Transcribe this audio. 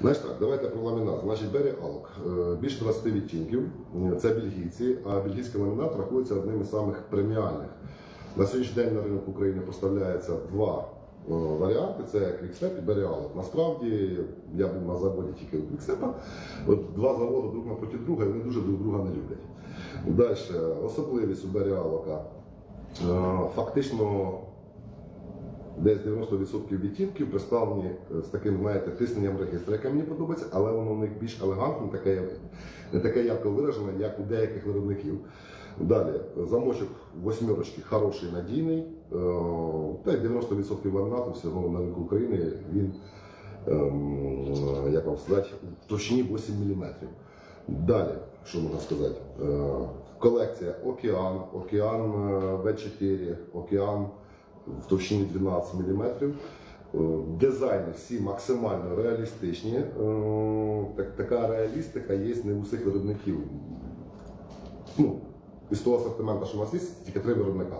Знаєш так, давайте про ламінат. Значить, Бері Алк. Е, Більше 20 відтінків. Це бельгійці, а бельгійський ламінат рахується одним із самих преміальних. На сьогоднішній день на ринок України поставляється два е, варіанти: це Quickstep і Бері Алк. Насправді я був на заводі тільки у Quickstep. От два заводи друг напроти друга, і вони дуже друг друга не люблять. Далі, особливість у Бері Алока. Е, Фактично десь 90% відтінків представлені е, з таким, знаєте, тисненням регістра, яке мені подобається, але воно в них більш елегантне, таке, не таке ярко виражене, як у деяких виробників. Далі, замочок восьмерочки хороший, надійний. е, Та 90% ламінату всього на ринку України він, ем, як вам сказати, в товщині 8 мм. Далі, що можна сказати? Е, Колекція Океан, Океан е, В4, Океан в товщині 12 мм. Дизайни всі максимально реалістичні. Е, Так, така реалістика є не у всіх виробників. Ну, із того асортименту, що у нас є, тільки три виробника.